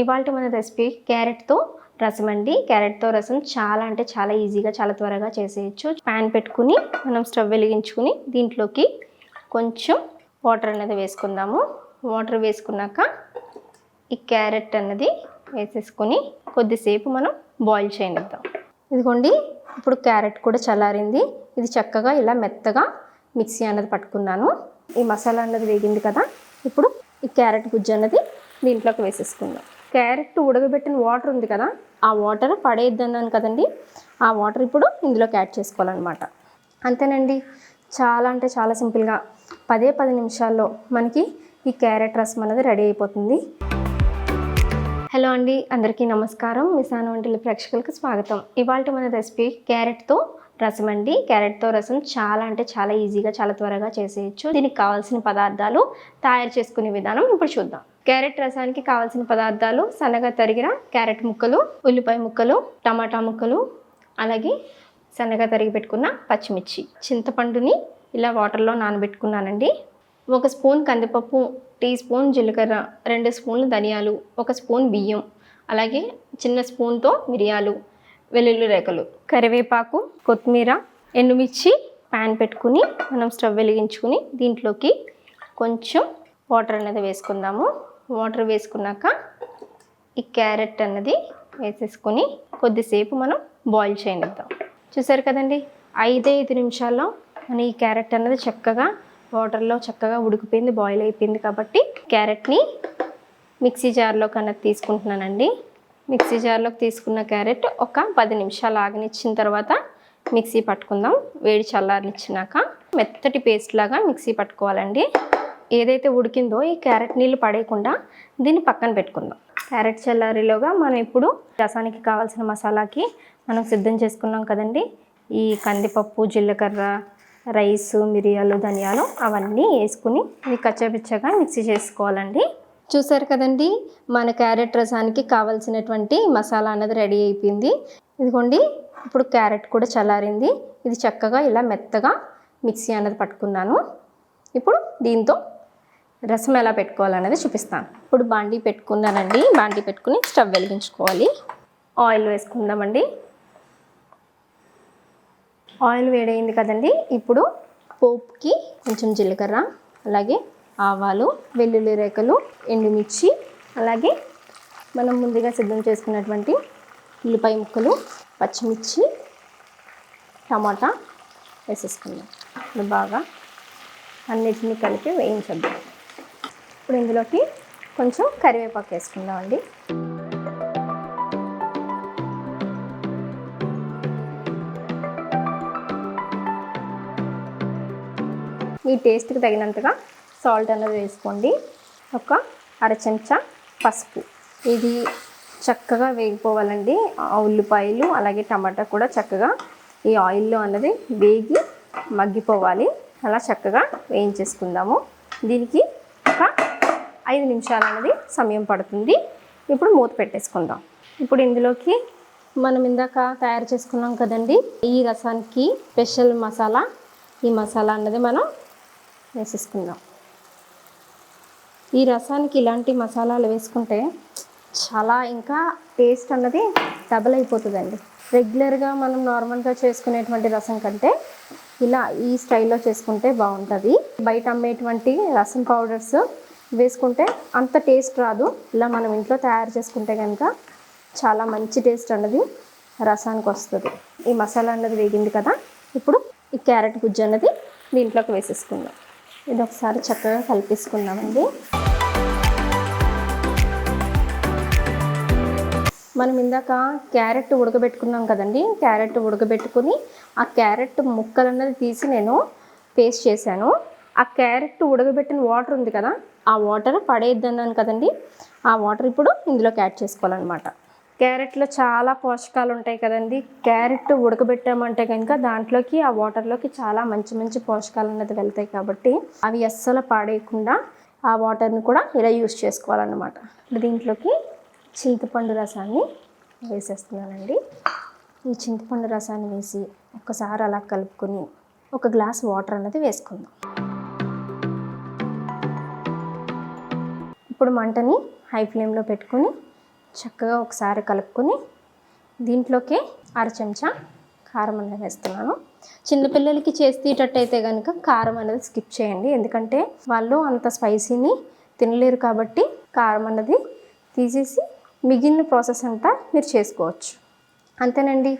ఇవాళ మన రెసిపీ క్యారెట్తో రసం అండి. క్యారెట్తో రసం చాలా అంటే చాలా ఈజీగా చాలా త్వరగా చేసేయచ్చు. ప్యాన్ పెట్టుకుని మనం స్టవ్ వెలిగించుకుని దీంట్లోకి కొంచెం వాటర్ అనేది వేసుకుందాము. వాటర్ వేసుకున్నాక ఈ క్యారెట్ అన్నది వేసేసుకొని కొద్దిసేపు మనం బాయిల్ చేయనిద్దాం. ఇదిగోండి ఇప్పుడు క్యారెట్ కూడా చల్లారింది. ఇది చక్కగా ఇలా మెత్తగా మిక్సీ అన్నది పట్టుకున్నాను. ఈ మసాలా అన్నది వేగింది కదా. ఇప్పుడు ఈ క్యారెట్ గుజ్జు అన్నది దీంట్లోకి వేసేసుకుందాం. క్యారెట్ ఉడకబెట్టిన వాటర్ ఉంది కదా ఆ వాటర్ పడేద్దన్నాను కదండి. ఆ వాటర్ ఇప్పుడు ఇందులోకి యాడ్ చేసుకోవాలన్నమాట. అంతేనండి. చాలా అంటే చాలా సింపుల్గా పదే పది నిమిషాల్లో మనకి ఈ క్యారెట్ రసం అనేది రెడీ అయిపోతుంది. హలో అండి అందరికీ నమస్కారం. మిసాన్ వంటల ప్రేక్షకులకు స్వాగతం. ఇవాళ మన రెసిపీ క్యారెట్తో రసం అండి. క్యారెట్తో రసం చాలా అంటే చాలా ఈజీగా చాలా త్వరగా చేసేయచ్చు. దీనికి కావాల్సిన పదార్థాలు తయారు చేసుకునే విధానం ఇప్పుడు చూద్దాం. క్యారెట్ రసానికి కావాల్సిన పదార్థాలు సన్నగా తరిగిన క్యారెట్ ముక్కలు ఉల్లిపాయ ముక్కలు టమాటా ముక్కలు అలాగే సన్నగా తరిగి పెట్టుకున్న పచ్చిమిర్చి. చింతపండుని ఇలా వాటర్లో నానబెట్టుకున్నానండి. ఒక స్పూన్ కందిపప్పు టీ స్పూన్ జీలకర్ర రెండు స్పూన్లు ధనియాలు ఒక స్పూన్ బియ్యం అలాగే చిన్న స్పూన్తో మిరియాలు వెల్లుల్లి రేకలు కరివేపాకు కొత్తిమీర ఎండుమిర్చి ప్యాన్ పెట్టుకుని మనం స్టవ్ వెలిగించుకుని దీంట్లోకి కొంచెం వాటర్ అనేది వేసుకుందాము. వాటర్ వేసుకున్నాక ఈ క్యారెట్ అన్నది వేసేసుకొని కొద్దిసేపు మనం బాయిల్ చేయనిద్దాం. చూసారు కదండి? ఐదే ఐదు నిమిషాల్లో మన ఈ క్యారెట్ అన్నది చక్కగా వాటర్లో చక్కగా ఉడికిపోయింది బాయిల్ అయిపోయింది కాబట్టి క్యారెట్ని మిక్సీ జార్లో కన్నా తీసుకుంటున్నానండి. మిక్సీ జార్లోకి తీసుకున్న క్యారెట్ ఒక పది నిమిషాలు ఆగనిచ్చిన తర్వాత మిక్సీ పట్టుకుందాం. వేడి చల్లారనిచ్చినాక మెత్తటి పేస్ట్ లాగా మిక్సీ పట్టుకోవాలండి. ఏదైతే ఉడికిందో ఈ క్యారెట్ నీళ్ళు పడేయకుండా దీన్ని పక్కన పెట్టుకుందాం. క్యారెట్ చల్లారిలోగా మనం ఇప్పుడు రసానికి కావాల్సిన మసాలాకి మనం సిద్ధం చేసుకున్నాం కదండి. ఈ కందిపప్పు జీలకర్ర రైస్ మిరియాలు ధనియాలు అవన్నీ వేసుకుని ఇవి కచ్చపిచ్చగా మిక్సీ చేసుకోవాలండి. చూసారు కదండి మన క్యారెట్ రసానికి కావాల్సినటువంటి మసాలా అన్నది రెడీ అయిపోయింది. ఇదిగోండి ఇప్పుడు క్యారెట్ కూడా చల్లారింది. ఇది చక్కగా ఇలా మెత్తగా మిక్సీ అన్నది పట్టుకున్నాను. ఇప్పుడు దీంతో రసం ఎలా పెట్టుకోవాలనేది చూపిస్తాను. ఇప్పుడు బాండీ పెట్టుకున్నానండి బాండీ పెట్టుకుని స్టవ్ వెలిగించుకోవాలి. ఆయిల్ వేసుకుందామండి. ఆయిల్ వేడైంది కదండి. ఇప్పుడు పోపుకి కొంచెం జీలకర్ర అలాగే ఆవాలు వెల్లుల్లి రేఖలు ఎండుమిర్చి అలాగే మనం ముందుగా సిద్ధం చేసుకున్నటువంటి ఉల్లిపాయ ముక్కలు పచ్చిమిర్చి టమాటా వేసేసుకుందాం. ఇప్పుడు బాగా అన్నిటిని కలిపి వేయించద్దాం. ఇప్పుడు ఇందులోకి కొంచెం కరివేపాకు వేసుకుందామండి. మీ టేస్ట్కి తగినంతగా సాల్ట్ అన్నది వేసుకోండి. ఒక అర చెంచా పసుపు. ఇది చక్కగా వేగిపోవాలండి. ఆ ఉల్లిపాయలు అలాగే టమాటా కూడా చక్కగా ఈ ఆయిల్లో అన్నది వేగి మగ్గిపోవాలి. అలా చక్కగా వేయించేసుకుందాము. దీనికి ఐదు నిమిషాలు అనేది సమయం పడుతుంది. ఇప్పుడు మూత పెట్టేసుకుందాం. ఇప్పుడు ఇందులోకి మనం ఇందాక తయారు చేసుకున్నాం కదండి ఈ రసానికి స్పెషల్ మసాలా. ఈ మసాలా అన్నది మనం వేసేసుకుందాం. ఈ రసానికి ఇలాంటి మసాలాలు వేసుకుంటే చాలా ఇంకా టేస్ట్ అన్నది డబల్ అయిపోతుందండి. రెగ్యులర్గా మనం నార్మల్గా చేసుకునేటువంటి రసం కంటే ఇలా ఈ స్టైల్లో చేసుకుంటే బాగుంటుంది. బయట అమ్మేటువంటి రసం పౌడర్స్ వేసుకుంటే అంత టేస్ట్ రాదు. ఇలా మనం ఇంట్లో తయారు చేసుకుంటే కనుక చాలా మంచి టేస్ట్ అన్నది రసానికి వస్తుంది. ఈ మసాలా అన్నది వేగింది కదా ఇప్పుడు ఈ క్యారెట్ గుజ్జు అన్నది దీంట్లోకి వేసేసుకుందాం. ఇది ఒకసారి చక్కగా కలిపేసుకుందామండి. మనం ఇందాక క్యారెట్ ఉడకబెట్టుకున్నాం కదండి క్యారెట్ ఉడకబెట్టుకుని ఆ క్యారెట్ ముక్కలు అన్నది తీసి నేను పేస్ట్ చేశాను. ఆ క్యారెట్ ఉడకబెట్టిన వాటర్ ఉంది కదా ఆ వాటర్ పడేద్దన్నాను కదండి. ఆ వాటర్ ఇప్పుడు ఇందులోకి యాడ్ చేసుకోవాలన్నమాట. క్యారెట్లో చాలా పోషకాలు ఉంటాయి కదండి. క్యారెట్ ఉడకబెట్టామంటే కనుక దాంట్లోకి ఆ వాటర్లోకి చాలా మంచి మంచి పోషకాలు అన్నది వెళ్తాయి కాబట్టి అవి అస్సలు పాడేయకుండా ఆ వాటర్ని కూడా ఇలా యూస్ చేసుకోవాలన్నమాట. దీంట్లోకి చింతపండు రసాన్ని వేసేస్తున్నానండి. ఈ చింతపండు రసాన్ని వేసి ఒక్కసారి అలా కలుపుకొని ఒక గ్లాస్ వాటర్ అనేది వేసుకుందాం. ఇప్పుడు మంటని హై ఫ్లేమ్లో పెట్టుకొని చక్కగా ఒకసారి కలుపుకొని దీంట్లోకి అర చెంచా కారం అనేది వేస్తున్నాను. చిన్నపిల్లలకి చేసేటట్టయితే కనుక కారం అనేది స్కిప్ చేయండి. ఎందుకంటే వాళ్ళు అంత స్పైసీని తినలేరు కాబట్టి కారం అన్నది తీసేసి మిగిలిన ప్రాసెస్ అంతా మీరు చేసుకోవచ్చు. అంతేనండి.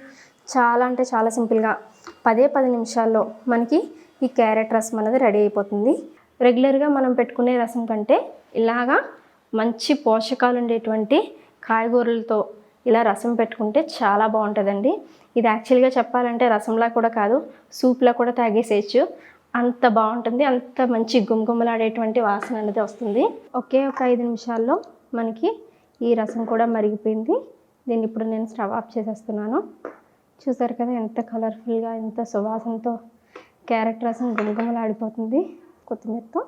చాలా అంటే చాలా సింపుల్గా. పదే పది నిమిషాల్లో మనకి ఈ క్యారెట్ రసం అనేది రెడీ అయిపోతుంది. రెగ్యులర్గా మనం పెట్టుకునే రసం కంటే ఇలాగా మంచి పోషకాలు ఉండేటువంటి కాయగూరలతో ఇలా రసం పెట్టుకుంటే చాలా బాగుంటుందండి. ఇది యాక్చువల్గా చెప్పాలంటే రసంలా కూడా కాదు సూప్లా కూడా తాగేసేయచ్చు. అంత బాగుంటుంది అంత మంచి గుమగుమలాడేటువంటి వాసన అనేది వస్తుంది. ఒకే ఒక ఐదు నిమిషాల్లో మనకి ఈ రసం కూడా మరిగిపోయింది. దీన్ని ఇప్పుడు నేను స్టవ్ ఆఫ్ చేసేస్తున్నాను. చూసారు కదా ఎంత కలర్ఫుల్గా ఎంత సువాసనతో క్యారెట్ రసం గుమగుమలాడిపోతుంది. కొత్తిమీరతో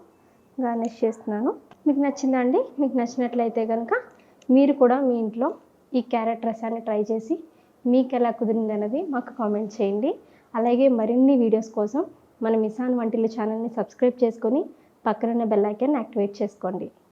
గార్నిష్ చేస్తున్నాను. మీకు నచ్చిందా అండి మీకు నచ్చినట్లయితే కనుక మీరు కూడా మీ ఇంట్లో ఈ క్యారెట్ రసాన్ని ట్రై చేసి మీకు ఎలా కుదిరింది అన్నది మాకు కామెంట్ చేయండి. అలాగే మరిన్ని వీడియోస్ కోసం మన మిసాన్ వంటిల్లు ఛానల్ని సబ్స్క్రైబ్ చేసుకొని పక్కనున్న బెల్ ఐకాన్ యాక్టివేట్ చేసుకోండి.